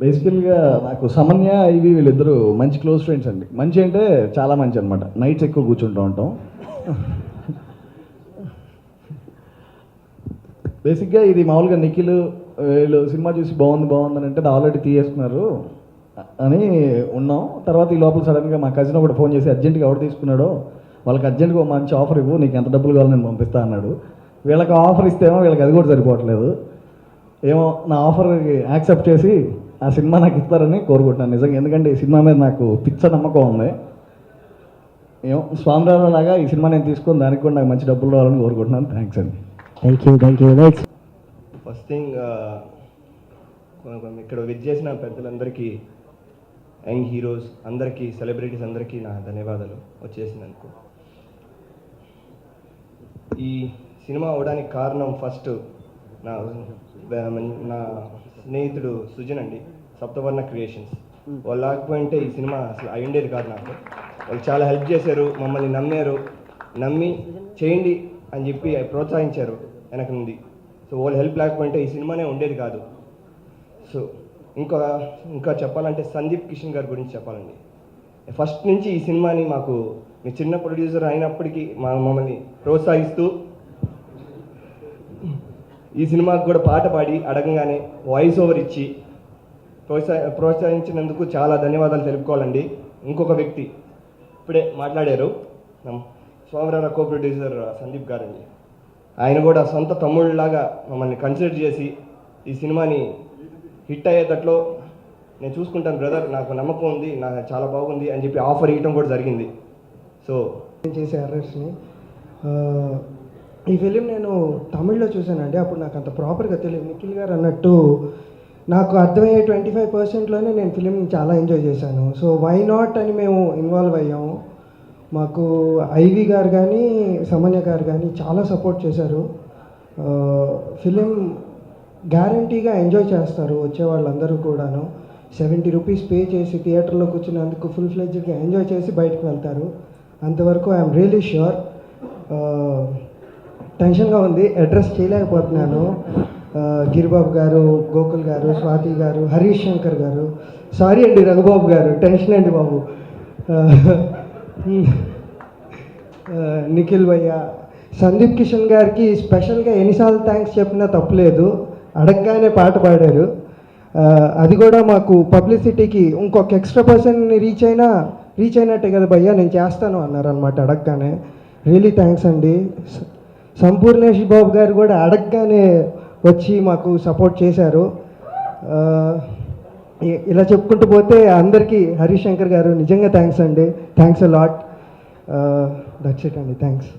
బేసికల్గా నాకు సమన్య ఇవి వీళ్ళిద్దరూ మంచి క్లోజ్ ఫ్రెండ్స్ అండి. మంచి అంటే చాలా మంచి అనమాట నైట్స్ ఎక్కువ కూర్చుంటూ ఉంటాం. బేసిక్గా ఇది మామూలుగా నిఖిల్ వీళ్ళు సినిమా చూసి బాగుంది బాగుంది అని అంటే ఆల్రెడీ తీయేసుకున్నారు అని ఉన్నాం. తర్వాత ఈ లోపల సడన్గా మా కజిన్ ఒకటి ఫోన్ చేసి అర్జెంట్గా ఎవరు తీసుకున్నాడో వాళ్ళకి అర్జెంట్గా ఒక మంచి ఆఫర్ ఇవ్వు నీకు ఎంత డబ్బులు కావాలో నేను పంపిస్తా అన్నాడు. వీళ్ళకి ఆఫర్ ఇస్తేమో వీళ్ళకి అది కూడా సరిపోవట్లేదు. ఏమో నా ఆఫర్ యాక్సెప్ట్ చేసి ఆ సినిమా నాకు ఇస్తారని కోరుకుంటున్నాను నిజంగా. ఎందుకంటే ఈ సినిమా మీద నాకు పిచ్చ నమ్మకం ఉంది. ఏమో స్వామిరావు లాగా ఈ సినిమా నేను తీసుకొని దానికి కూడా నాకు మంచి డబ్బులు రావాలని కోరుకుంటున్నాను. థ్యాంక్స్ అండి. Thank you thank you next first thing ఇక్కడ విజ్ చేసిన పెద్దలందరికీ యంగ్ హీరోస్ అందరికీ సెలబ్రిటీస్ అందరికీ నా ధన్యవాదాలు వచ్చేసినందుకు. ఈ సినిమా అవడానికి కారణం ఫస్ట్ నా నా స్నేహితుడు సుజన్ అండి సప్తవర్ణ క్రియేషన్స్. వాళ్ళు లేకపోయింటే ఈ సినిమా అసలు అయి ఉండేది కాదు నాకు. వాళ్ళు చాలా హెల్ప్ చేశారు మమ్మల్ని నమ్మారు. నమ్మి చేయండి అని చెప్పి ప్రోత్సహించారు వెనక నుండి. సో వాళ్ళు హెల్ప్ లేకపోయింటే ఈ సినిమానే ఉండేది కాదు. సో ఇంకా ఇంకా చెప్పాలంటే సందీప్ కిషన్ గారి గురించి చెప్పాలండి. ఫస్ట్ నుంచి ఈ సినిమాని మాకు మీ చిన్న ప్రొడ్యూసర్ అయినప్పటికీ మా మమ్మల్ని ప్రోత్సహిస్తూ ఈ సినిమాకు కూడా పాట పాడి అడగంగానే వాయిస్ ఓవర్ ఇచ్చి ప్రోత్సహ ప్రోత్సహించినందుకు చాలా ధన్యవాదాలు తెలుపుకోవాలండి. ఇంకొక వ్యక్తి ఇప్పుడే మాట్లాడారు. నమ్ స్వామిరావు కో ప్రొడ్యూసర్ సందీప్ గారండి. ఆయన కూడా సొంత తమ్ముళ్ళలాగా మమ్మల్ని కన్సిడర్ చేసి ఈ సినిమాని హిట్ అయ్యేటట్లో నేను చూసుకుంటాను బ్రదర్ నాకు నమ్మకం ఉంది నాకు చాలా బాగుంది అని చెప్పి ఆఫర్ ఇవ్వడం కూడా జరిగింది. సో చేసే ఎర్రర్స్ని ఈ ఫిలిం నేను తమిళ్ళో చూశానండి. అప్పుడు నాకు అంత ప్రాపర్గా తెలియదు నిఖిల్ గారు అన్నట్టు నాకు అర్థమయ్యే ట్వంటీ ఫైవ్ పర్సెంట్లోనే నేను ఫిలిం చాలా ఎంజాయ్ చేశాను. సో వై నాట్ అని మేము ఇన్వాల్వ్ అయ్యాము మాకు ఐవి గారు కానీ సమన్య గారు కానీ చాలా సపోర్ట్ చేశారు. ఫిలిం గ్యారంటీగా ఎంజాయ్ చేస్తారు వచ్చే వాళ్ళందరూ కూడాను. సెవెంటీ రూపీస్ పే చేసి థియేటర్లో కూర్చున్నందుకు ఫుల్ ఫ్లెడ్జ్గా ఎంజాయ్ చేసి బయటకు వెళ్తారు. అంతవరకు ఐఎమ్ రియలీ ష్యూర్ టెన్షన్గా ఉంది అడ్రస్ చేయలేకపోతున్నాను. గిరిబాబు గారు గోకుల్ గారు స్వాతి గారు హరీష్ శంకర్ గారు. సారీ అండి రఘుబాబు గారు టెన్షన్ అండి బాబు. నిఖిల్ భయ్య. సందీప్ కిషన్ గారికి స్పెషల్గా ఎన్నిసార్లు థ్యాంక్స్ చెప్పినా తప్పులేదు. అడగగానే పాట పాడారు. అది కూడా మాకు పబ్లిసిటీకి ఇంకొక ఎక్స్ట్రా పర్సన్ని రీచ్ అయినా రీచ్ అయినట్టే కదా భయ్యా నేను చేస్తాను అన్నారు అనమాట అడగగానే. రియలీ థ్యాంక్స్ అండి. సంపూర్ణేష్ బాబు గారు కూడా అడగగానే వచ్చి మాకు సపోర్ట్ చేశారు. ఇలా చెప్పుకుంటూ పోతే అందరికీ హరీష్ శంకర్ గారు నిజంగా థ్యాంక్స్ అండి. Thanks a lot. That's it అండి. థ్యాంక్స్.